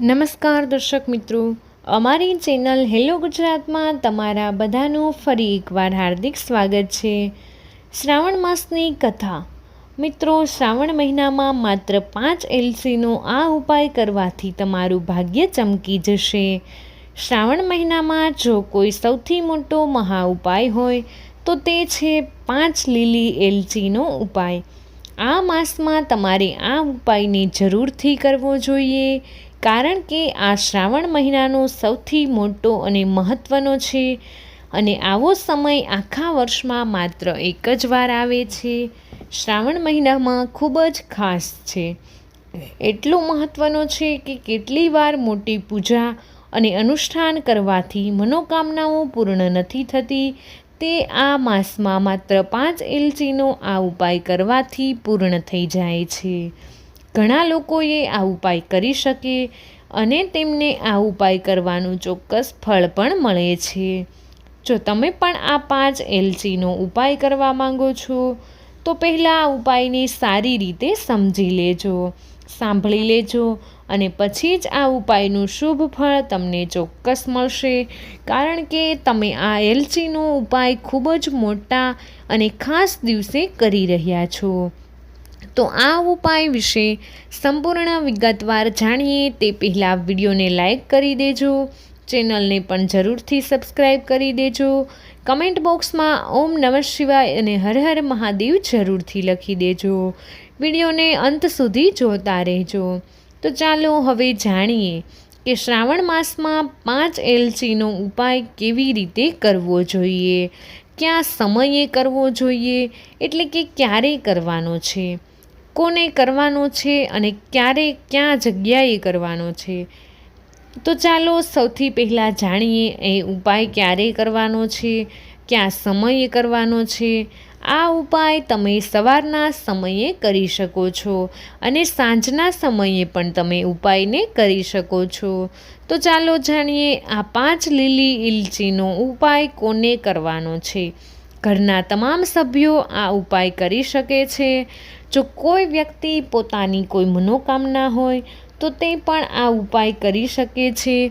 નમસ્કાર દર્શક મિત્રો. અમારી ચેનલ હેલો ગુજરાતમાં તમારા બધાનું ફરી એકવાર હાર્દિક સ્વાગત છે. શ્રાવણ માસની કથા. મિત્રો, શ્રાવણ મહિનામાં માત્ર પાંચ એલસીનો આ ઉપાય કરવાથી તમારું ભાગ્ય ચમકી જશે. શ્રાવણ મહિનામાં જો કોઈ સૌથી મોટો મહા ઉપાય હોય, તો તે છે પાંચ લીલી એલચીનો ઉપાય. આ માસમાં તમારે આ ઉપાયને જરૂરથી કરવો જોઈએ. કારણ કે આ શ્રાવણ મહિનાનો સૌથી મોટો અને મહત્ત્વનો છે અને આવો સમય આખા વર્ષમાં માત્ર એક જ વાર આવે છે. શ્રાવણ મહિનામાં ખૂબ જ ખાસ છે. એટલો મહત્ત્વનો છે કે કેટલી વાર મોટી પૂજા અને અનુષ્ઠાન કરવાથી મનોકામનાઓ પૂર્ણ નથી થતી. તે આ માસમાં માત્ર પાંચ એલચીનો આ ઉપાય કરવાથી પૂર્ણ થઈ જાય છે. ઘણા લોકોએ આ ઉપાય કરી શકે અને તેમને આ ઉપાય કરવાનું ચોક્કસ ફળ પણ મળે છે. જો તમે પણ આ પાંચ એલચીનો ઉપાય કરવા માંગો છો, તો પહેલાં આ ઉપાયને સારી રીતે સમજી લેજો, સાંભળી લેજો અને પછી જ આ ઉપાયનું શુભ ફળ તમને ચોક્કસ મળશે. કારણ કે તમે આ એલચીનો ઉપાય ખૂબ જ મોટા અને ખાસ દિવસે કરી રહ્યા છો. તો આ ઉપાય વિશે સંપૂર્ણ વિગતવાર જાણીએ તે પહેલાં વિડીયોને લાઈક કરી દેજો, ચેનલને પણ જરૂરથી સબસ્ક્રાઈબ કરી દેજો. કમેન્ટ બોક્સમાં ઓમ નમઃ શિવાય અને હર હર મહાદેવ જરૂરથી લખી દેજો. વિડીયોને અંત સુધી જોતા રહેજો. તો ચાલો હવે જાણીએ કે શ્રાવણ માસમાં પાંચ એલચીનો ઉપાય કેવી રીતે કરવો જોઈએ? ક્યાં સમયે કરવો જોઈએ? એટલે કે ક્યારે કરવાનો છે? કોને કરવાનો છે અને ક્યારે ક્યાં જગ્યાએ કરવાનો છે? તો ચાલો સૌથી પહેલાં જાણીએ એ ઉપાય ક્યારે કરવાનો છે, ક્યાં સમયે કરવાનો છે. આ ઉપાય તમે સવારના સમયે કરી શકો છો અને સાંજના સમયે પણ તમે ઉપાયને કરી શકો છો. તો ચાલો જાણીએ આ પાંચ લીલી ઇલચીનો ઉપાય કોને કરવાનો છે? ઘરના તમામ સભ્યો આ ઉપાય કરી શકે છે. જો કોઈ વ્યક્તિ પોતાની કોઈ મનોકામના હોય, તો તે પણ આ ઉપાય કરી શકે છે.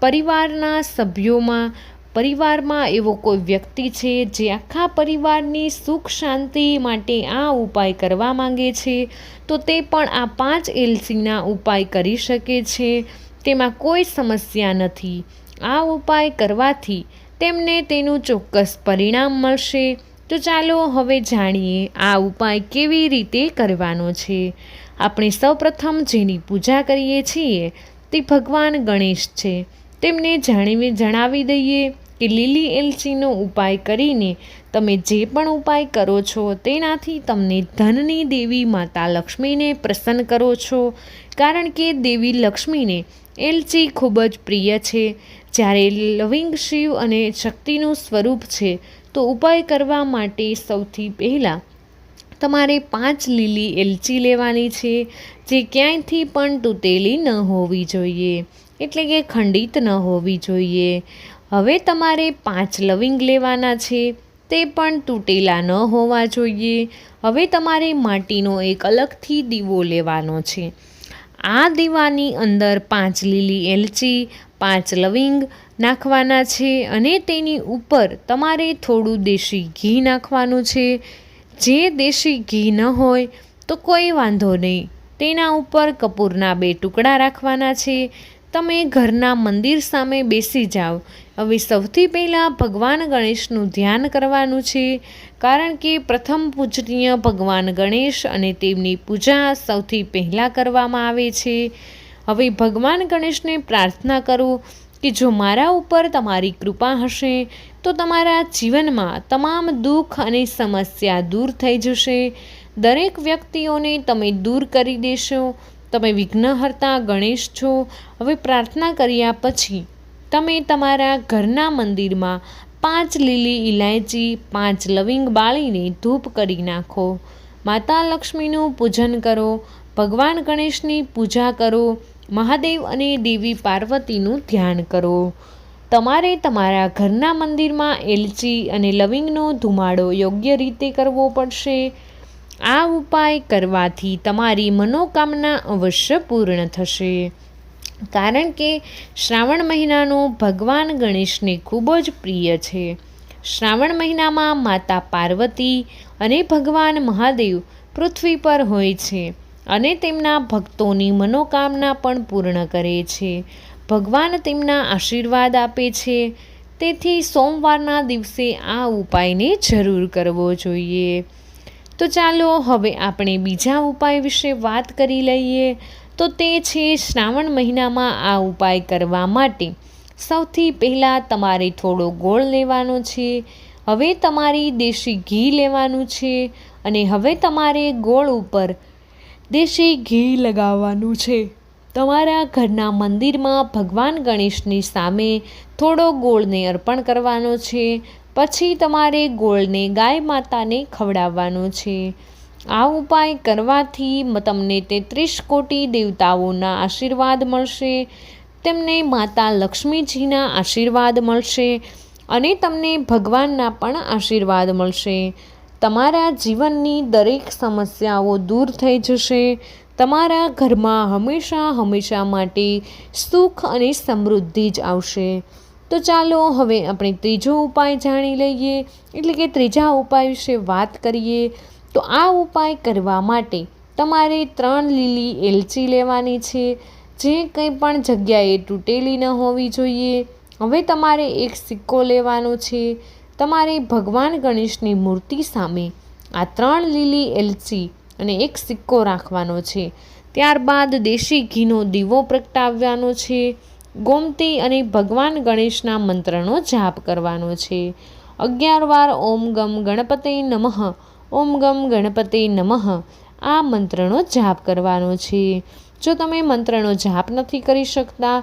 પરિવારના સભ્યોમાં, પરિવારમાં એવો કોઈ વ્યક્તિ છે જે આખા પરિવારની સુખ શાંતિ માટે આ ઉપાય કરવા માંગે છે, તો તે પણ આ પાંચ એલસીના ઉપાય કરી શકે છે. તેમાં કોઈ સમસ્યા નથી. આ ઉપાય કરવાથી તેમને તેનું ચોક્કસ પરિણામ મળશે. તો ચાલો હવે જાણીએ આ ઉપાય કેવી રીતે કરવાનો છે. આપણે સૌપ્રથમ જેની પૂજા કરીએ છીએ તે ભગવાન ગણેશ છે. તેમને જાણીને જણાવી દઈએ કે લીલી એલચીનો ઉપાય કરીને તમે જે પણ ઉપાય કરો છો તેનાથી તમને ધનની દેવી માતા લક્ષ્મીને પ્રસન્ન કરો છો. કારણ કે દેવી લક્ષ્મીને એલચી ખૂબ જ પ્રિય છે. જ્યારે લવિંગ શિવ અને શક્તિનું સ્વરૂપ છે તો ઉપાય કરવા માટે સૌથી પહેલાં તમારે પાંચ લીલી એલચી લેવાની છે, જે ક્યાંયથી પણ તૂટેલી ન હોવી જોઈએ, એટલે કે ખંડિત ન હોવી જોઈએ. હવે તમારે પાંચ લવિંગ લેવાના છે, તે પણ તૂટેલા ન હોવા જોઈએ. હવે તમારે માટીનો એક અલગથી દીવો લેવાનો છે. આ દીવાની અંદર પાંચ લીલી એલચી, પાંચ લવિંગ નાખવાના છે અને તેની ઉપર તમારે થોડું દેશી ઘી નાખવાનું છે. જે દેશી ઘી ન હોય તો કોઈ વાંધો નહીં. તેના ઉપર કપૂરના બે ટુકડા રાખવાના છે. તમે ઘરના મંદિર સામે બેસી જાઓ. હવે સૌથી પહેલાં ભગવાન ગણેશનું ધ્યાન કરવાનું છે. કારણ કે પ્રથમ પૂજનીય ભગવાન ગણેશ અને તેમની પૂજા સૌથી પહેલાં કરવામાં આવે છે. હવે ભગવાન ગણેશને પ્રાર્થના કરો કે જો મારા ઉપર તમારી કૃપા હશે, તો તમારા જીવનમાં તમામ દુઃખ અને સમસ્યા દૂર થઈ જશે. દરેક વ્યક્તિઓને તમે દૂર કરી દેશો. તમે વિઘ્નહર્તા ગણેશ છો. હવે પ્રાર્થના કર્યા પછી તમે તમારા ઘરના મંદિરમાં પાંચ લીલી ઇલાયચી પાંચ લવિંગ બાળીને ધૂપ કરી નાખો. માતા લક્ષ્મીનું પૂજન કરો. ભગવાન ગણેશની પૂજા કરો, મહાદેવ અને દેવી પાર્વતીનું ધ્યાન કરો. તમારે તમારા ઘરના મંદિરમાં એલચી અને લવિંગનો ધુમાડો યોગ્ય રીતે કરવો પડશે. આ ઉપાય કરવાથી તમારી મનોકામના અવશ્ય પૂર્ણ થશે. કારણ કે શ્રાવણ મહિનાનો ભગવાન ગણેશને ખૂબ જ પ્રિય છે. શ્રાવણ મહિનામાં માતા પાર્વતી અને ભગવાન મહાદેવ પૃથ્વી પર હોય છે. અને તેમના ભક્તોની મનોકામના પણ પૂર્ણ કરે છે. ભગવાન તેમના આશીર્વાદ આપે છે. તેથી સોમવારના દિવસે આ ઉપાયને જરૂર કરવો જોઈએ. તો ચાલો હવે આપણે બીજા ઉપાય વિશે વાત કરી લઈએ. તો તે છે શ્રાવણ મહિનામાં આ ઉપાય કરવા માટે સૌથી પહેલાં તમારે થોડો ગોળ લેવાનો છે. હવે તમારી દેશી ઘી લેવાનું છે અને હવે તમારે ગોળ ઉપર દેશી ઘી લગાવવાનું છે. તમારા ઘરના મંદિરમાં ભગવાન ગણેશની સામે થોડો ગોળને અર્પણ કરવાનો છે. પછી તમારે ગોળને ગાય માતાને ખવડાવવાનો છે. આ ઉપાય કરવાથી તમને તેત્રીસ કોટી દેવતાઓના આશીર્વાદ મળશે. તેમને માતા લક્ષ્મીજીના આશીર્વાદ મળશે અને તમને ભગવાનના પણ આશીર્વાદ મળશે. તમારા જીવનની દરેક સમસ્યાઓ દૂર થઈ જશે. તમારા ઘરમાં હંમેશા હંમેશા માટે સુખ અને સમૃદ્ધિ જ આવશે. તો ચાલો હવે આપણે ત્રીજો ઉપાય જાણી લઈએ. એટલે કે ત્રીજા ઉપાય વિશે વાત કરીએ. તો આ ઉપાય કરવા માટે તમારે ત્રણ લીલી એલચી લેવાની છે. જે કંઈ પણ જગ્યાએ તૂટેલી ન હોવી જોઈએ. હવે તમારે એક સિક્કો લેવાનો છે. તમારે ભગવાન ગણેશની મૂર્તિ સામે આ ત્રણ લીલી એલચી અને એક સિક્કો રાખવાનો છે. ત્યારબાદ દેશી ઘીનો દીવો પ્રગટાવવાનો છે. ગોમતી અને ભગવાન ગણેશના મંત્રનો જાપ કરવાનો છે. અગિયાર વાર ઓમ ગમ ગણપતે નમઃ, ઓમ ગમ ગણપતે નમઃ, આ મંત્રનો જાપ કરવાનો છે. જો તમે મંત્રનો જાપ નથી કરી શકતા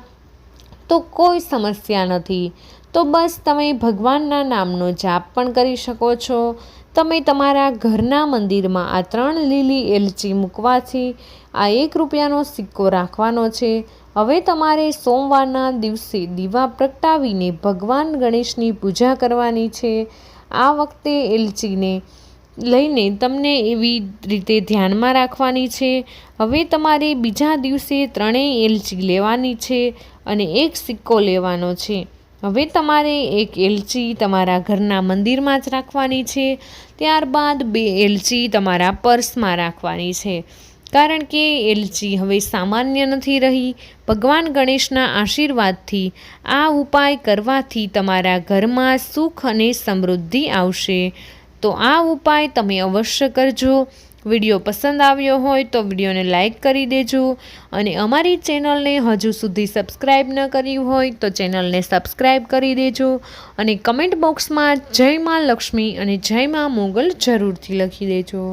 તો કોઈ સમસ્યા નથી. તો બસ તમે ભગવાનના નામનો જાપ પણ કરી શકો છો. તમે તમારા ઘરના મંદિરમાં આ ત્રણ લીલી એલચી મૂકવાથી આ એક રૂપિયાનો સિક્કો રાખવાનો છે. હવે તમારે સોમવારના દિવસે દીવા પ્રગટાવીને ભગવાન ગણેશની પૂજા કરવાની છે. આ વખતે એલચીને લઈને તમને એવી રીતે ધ્યાનમાં રાખવાની છે. હવે તમારે બીજા દિવસે ત્રણેય એલચી લેવાની છે. અને એક સિક્કો લેવાનો છે. હવે તમારે એક એલચી તમારા ઘરના મંદિરમાં જ રાખવાની છે. ત્યારબાદ બે એલચી તમારા પર્સમાં રાખવાની છે. કારણ કે એલચી હવે સામાન્ય નથી રહી. ભગવાન ગણેશના આશીર્વાદથી આ ઉપાય કરવાથી તમારા ઘરમાં સુખ અને સમૃદ્ધિ આવશે. તો આ ઉપાય તમે અવશ્ય કરજો. વીડિયો પસંદ આવ્યો હોય તો વિડીયોને લાઇક કરી દેજો અને અમારી ચેનલને હજુ સુધી સબસ્ક્રાઈબ ન કરી હોય તો ચેનલને સબસ્ક્રાઈબ કરી દેજો અને કમેન્ટ બોક્સમાં જય માં લક્ષ્મી અને જય માં મોગલ જરૂરથી લખી દેજો.